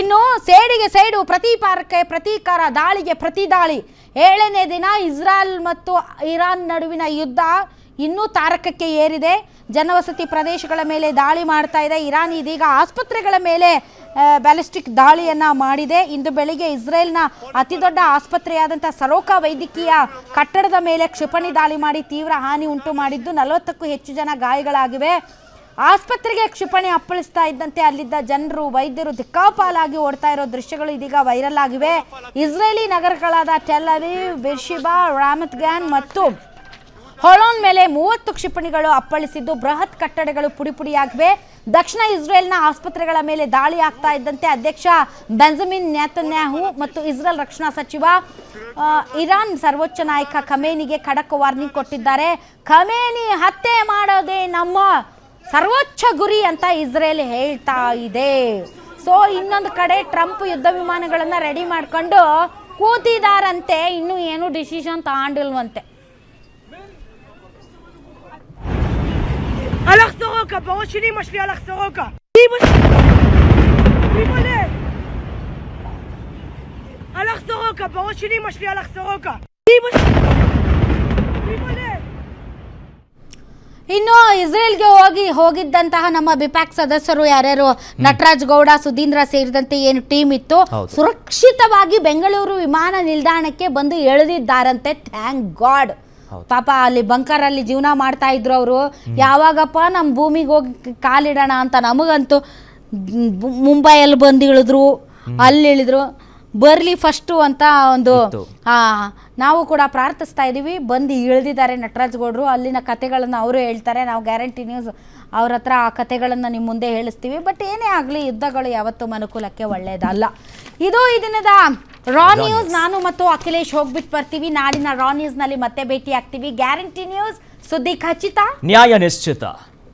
ಇನ್ನು ಸೇಡಿಗೆ ಸೈಡು, ಪ್ರತಿಪಾರಕ್ಕೆ ಪ್ರತೀಕಾರ, ದಾಳಿಗೆ ಪ್ರತಿ ದಾಳಿ ಏಳನೇ ದಿನ ಇಸ್ರಾಯಲ್ ಮತ್ತು ಇರಾನ್ ನಡುವಿನ ಯುದ್ಧ ಇನ್ನೂ ತಾರಕಕ್ಕೆ ಏರಿದೆ. ಜನವಸತಿ ಪ್ರದೇಶಗಳ ಮೇಲೆ ದಾಳಿ ಮಾಡ್ತಾ ಇದೆ. ಇರಾನ್ ಇದೀಗ ಆಸ್ಪತ್ರೆಗಳ ಮೇಲೆ ಬ್ಯಾಲಿಸ್ಟಿಕ್ ದಾಳಿಯನ್ನು ಮಾಡಿದೆ. ಇಂದು ಬೆಳಿಗ್ಗೆ ಇಸ್ರೇಲ್ನ ಅತಿದೊಡ್ಡ ಆಸ್ಪತ್ರೆಯಾದಂಥ ಸರೋಕಾ ವೈದ್ಯಕೀಯ ಕಟ್ಟಡದ ಮೇಲೆ ಕ್ಷಿಪಣಿ ದಾಳಿ ಮಾಡಿ ತೀವ್ರ ಹಾನಿ ಉಂಟು ಮಾಡಿದ್ದು. ನಲವತ್ತಕ್ಕೂ ಹೆಚ್ಚು ಜನ ಗಾಯಗಳಾಗಿವೆ. ಆಸ್ಪತ್ರೆಗೆ ಕ್ಷಿಪಣಿ ಅಪ್ಪಳಿಸ್ತಾ ಇದ್ದಂತೆ ಅಲ್ಲಿದ್ದ ಜನರು, ವೈದ್ಯರು ದಿಕ್ಕಾಪಾಲಾಗಿ ಓಡ್ತಾ ಇರೋ ದೃಶ್ಯಗಳು ಇದೀಗ ವೈರಲ್ ಆಗಿವೆ. Israeli ನಗರಗಳಾದ Tel Beersheba Beersheba Ramat Gan ಮತ್ತು ಹೊಳೋನ್ ಮೇಲೆ ಮೂವತ್ತು ಕ್ಷಿಪಣಿಗಳು ಅಪ್ಪಳಿಸಿದ್ದು ಬೃಹತ್ ಕಟ್ಟಡಗಳು ಪುಡಿಪುಡಿಯಾಗಿವೆ. ದಕ್ಷಿಣ ಇಸ್ರೇಲ್ನ ಆಸ್ಪತ್ರೆಗಳ ಮೇಲೆ ದಾಳಿ ಆಗ್ತಾ ಇದ್ದಂತೆ ಅಧ್ಯಕ್ಷ ಬೆಂಜಮಿನ್ ನ್ಯಾತನ್ಯಾಹು ಮತ್ತು ಇಸ್ರೇಲ್ ರಕ್ಷಣಾ ಸಚಿವ ಇರಾನ್ ಸರ್ವೋಚ್ಚ ನಾಯಕ ಖಮೇನಿಗೆ ಖಡಕ್ ವಾರ್ನಿಂಗ್ ಕೊಟ್ಟಿದ್ದಾರೆ. ಖಮೇನಿ, ಹತ್ಯೆ ಮಾಡೋದೇ ನಮ್ಮ ಸರ್ವೋಚ್ಚ ಗುರಿ ಅಂತ ಇಸ್ರೇಲ್ ಹೇಳ್ತಾ ಇದೆ. ಸೊ ಇನ್ನೊಂದು ಕಡೆ ಟ್ರಂಪ್ ಯುದ್ಧ ವಿಮಾನಗಳನ್ನು ರೆಡಿ ಮಾಡ್ಕೊಂಡು ಕೂತಿದಾರಂತೆ. ಇನ್ನೂ ಏನು ಡಿಸಿಷನ್ ತಗೊಂಡಿಲ್ವಂತೆ. ಇನ್ನು ಇಸ್ರೇಲ್ಗೆ ಹೋಗಿ ಹೋಗಿದ್ದಂತಹ ನಮ್ಮ ಬಿಪ್ಯಾಕ್ ಸದಸ್ಯರು ಯಾರ್ಯಾರು? ನಟರಾಜ್ ಗೌಡ ಸುಧೀಂದ್ರ ಸೇರಿದಂತೆ ಏನು ಟೀಮ್ ಇತ್ತು? ಸುರಕ್ಷಿತವಾಗಿ ಬೆಂಗಳೂರು ವಿಮಾನ ನಿಲ್ದಾಣಕ್ಕೆ ಬಂದು ಎಳೆದಿದ್ದಾರಂತೆ ಥ್ಯಾಂಕ್ ಗಾಡ್. ಪಾಪ ಅಲ್ಲಿ ಬಂಕರ್ ಅಲ್ಲಿ ಜೀವನ ಮಾಡ್ತಾ ಇದ್ರು ಅವರು. ಯಾವಾಗಪ್ಪ ನಮ್ಮ ಭೂಮಿಗೆ ಹೋಗಿ ಕಾಲಿಡೋಣ ಅಂತ ನಮಗಂತೂ ಮುಂಬೈಯಲ್ಲಿ ಬಂದು ಇಳಿದ್ರು ಅಲ್ಲಿ ಇಳಿದ್ರು. ಬರ್ಲಿ ಫಸ್ಟು ಅಂತ ಒಂದು ನಾವು ಕೂಡ ಪ್ರಾರ್ಥಿಸ್ತಾ ಇದ್ದೀವಿ ಬಂದು ಇಳಿದಿದ್ದಾರೆ ನಟರಾಜ್ ಗೌಡ್ರು ಅಲ್ಲಿನ ಕತೆಗಳನ್ನು ಅವರು ಹೇಳ್ತಾರೆ. ನಾವು ಗ್ಯಾರಂಟಿ ನ್ಯೂಸ್ ಅವ್ರ ಹತ್ರ ಆ ಕತೆಗಳನ್ನು ನಿಮ್ಮ ಮುಂದೆ ಹೇಳಿಸ್ತೀವಿ. ಬಟ್ ಏನೇ ಆಗಲಿ ಯುದ್ಧಗಳು ಯಾವತ್ತೂ ಮನುಕುಲಕ್ಕೆ ಒಳ್ಳೆಯದಲ್ಲ ಇದು ಈ ದಿನದ ರಾ ನ್ಯೂಸ್ ನಾನು ಮತ್ತು ಅಖಿಲೇಶ್ ಹೋಗ್ಬಿಟ್ಟು ಬರ್ತೀವಿ. ನಾಡಿನ ರಾ ನ್ಯೂಸ್ನಲ್ಲಿ ಮತ್ತೆ ಭೇಟಿ ಆಗ್ತೀವಿ ಗ್ಯಾರಂಟಿ ನ್ಯೂಸ್ ಸುದ್ದಿ ಖಚಿತ. ನ್ಯಾಯ ನಿಶ್ಚಿತ.